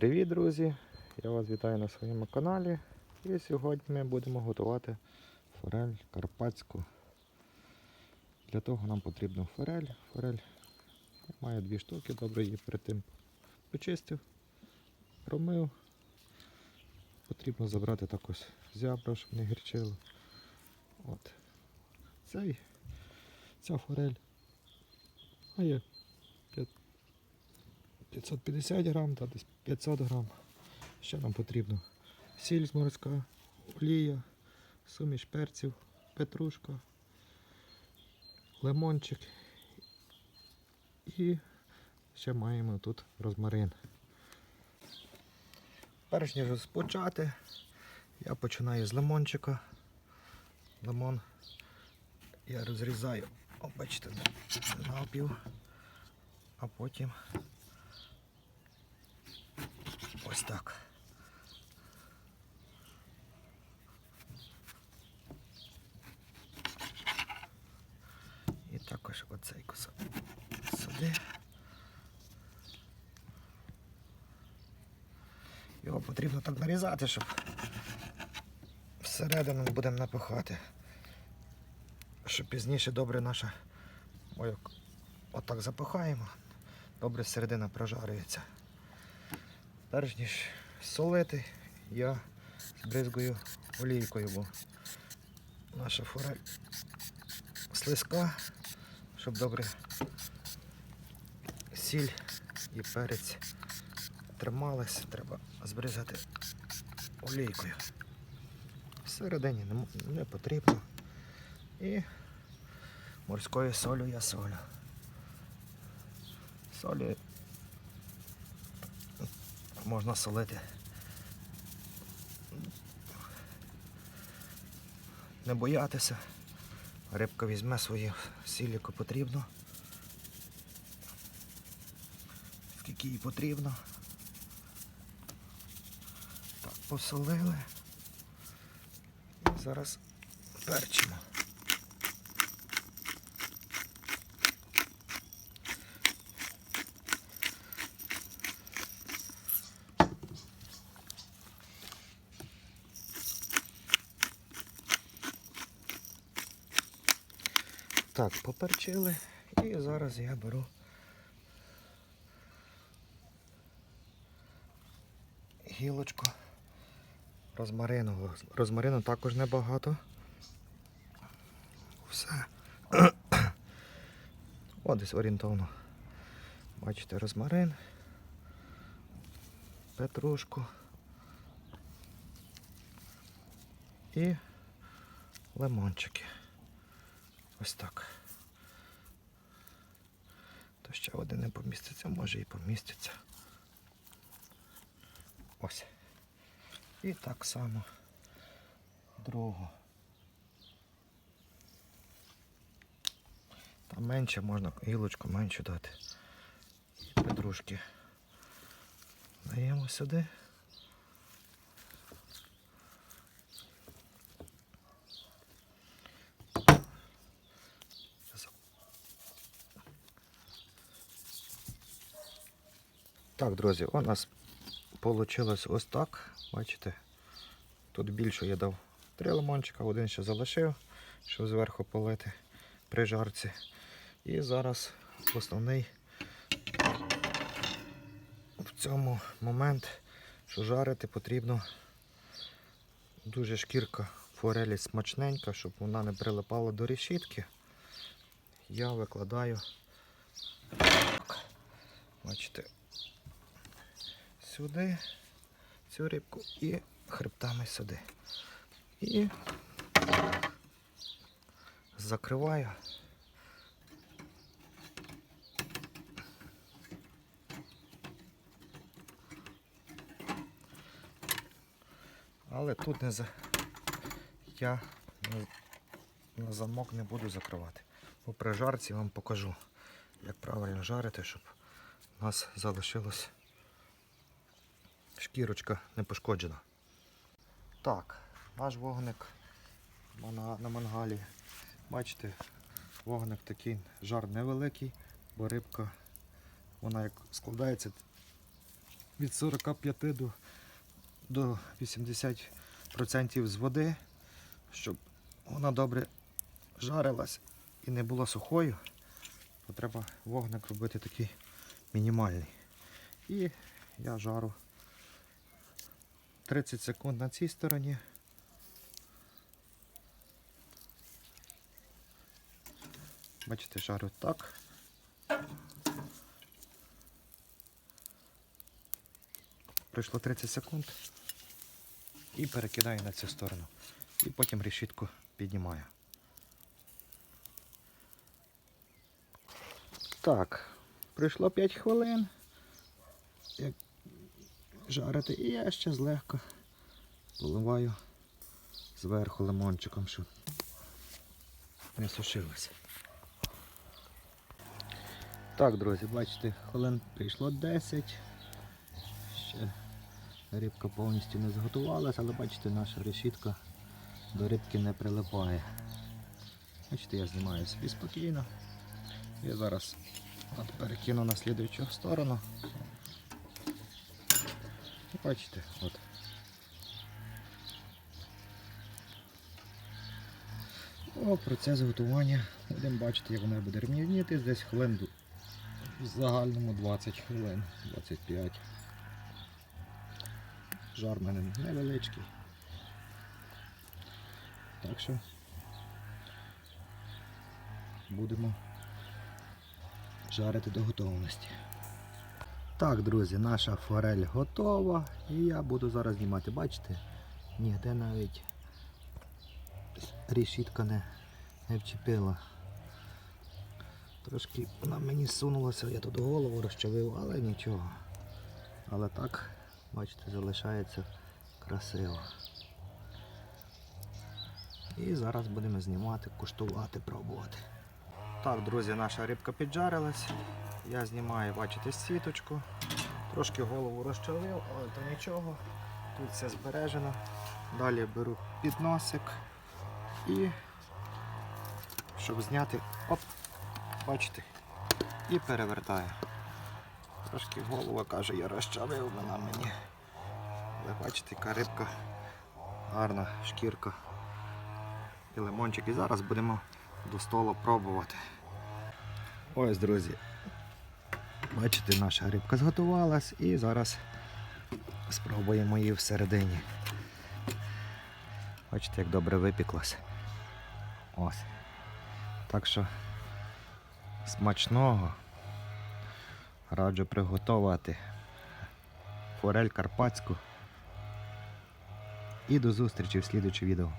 Привіт, друзі! Я вас вітаю на своєму каналі. І сьогодні ми будемо готувати форель карпатську. Для того нам потрібна форель. Форель має дві штуки, добре її перед тим почистив, промив. Потрібно забрати також зябра, щоб не гірчило. От. Цей, ця форель має 550 грам та десь 500 грам. Ще нам потрібно сіль морська, олія, суміш перців, петрушка, лимончик і ще маємо тут розмарин. Перш ніж розпочати, я починаю з лимончика. Лимон я розрізаю, бачите, навпів, а потім Ось так. І також оцей кусок сюди. Його потрібно так нарізати, щоб всередину будемо напихати. Щоб пізніше добре наша ой, отак запихаємо, добре середина прожарюється. Перш ніж солити, я збризгую олійкою, бо наша форель слизька, щоб добре сіль і перець тримались, треба збризати олійкою. Всередині не, потрібно. І морською солю я солю. Солі можна солити. Не боятися. Рибка візьме свою сіль, яку потрібно. Скільки їй потрібно. Так, посолили. Зараз перчимо. Так, поперчили і зараз я беру гілочку розмарину. Розмарину також небагато. Все. О, десь орієнтовно. Бачите, розмарин, петрушку і лимончики. Ось так. То ще один не поміститься, може і поміститься. Ось. І так само другу. Там менше можна гілочку менше дати. І петрушки. Даємо сюди. Так, друзі, у нас вийшло ось так. Бачите? Тут більше я дав три лимончика, один ще залишив, щоб зверху полити при жарці. І зараз основний в цьому момент, що жарити потрібно дуже шкірка форелі смачненька, щоб вона не прилипала до решітки. Я викладаю. Бачите, сюди цю рибку і хребтами сюди. І закриваю. Але тут не за... я на... замок не буду закривати. Бо при жарці вам покажу, як правильно жарити, щоб у нас залишилось шкірочка не пошкоджена. Так, наш вогник на мангалі. Бачите, вогник такий жар невеликий, бо рибка, вона як складається від 45 до, до 80% з води, щоб вона добре жарилась і не була сухою, то треба вогник робити такий мінімальний. І я жару 30 секунд на цій стороні. Бачите, жарю так. Пройшло 30 секунд і перекидаю на цю сторону. І потім решітку піднімаю. Так, пройшло 5 хвилин. Жарити, і я ще злегка поливаю зверху лимончиком, щоб не сушилося. Так, друзі, бачите, хвилин прийшло 10. Ще рибка повністю не зготувалася, але бачите, наша решітка до рибки не прилипає. Бачите, я знімаю собі спокійно. Я зараз перекину на слідуючу сторону. Бачите, от. О, процес готування. Будемо бачити, як вона буде рівніти. Десь хвилин в загальному 20 хвилин, 25. Жар в мене невеличкий. Так що будемо жарити до готовності. Так, друзі, наша форель готова і я буду зараз знімати. Бачите, ніде навіть рішітка не, не вчепила. Трошки вона мені сунулася, я тут голову розчавив, але нічого. Але так, бачите, залишається красиво. І зараз будемо знімати, куштувати, пробувати. Так, друзі, наша рибка піджарилась. Я знімаю, бачите, сіточку. Трошки голову розчавив, але то нічого. Тут все збережено. Далі беру підносик і щоб зняти, оп, бачите, і перевертаю. Трошки голова каже, я розчавив вона мені. Але бачите, яка рибка гарна шкірка і лимончик. І зараз будемо до столу пробувати. Ось, друзі. Бачите, наша рибка зготувалась і зараз спробуємо її всередині. Бачите, як добре випіклась. Ось. Так що смачного раджу приготувати форель карпатську. І до зустрічі в слідучому відео.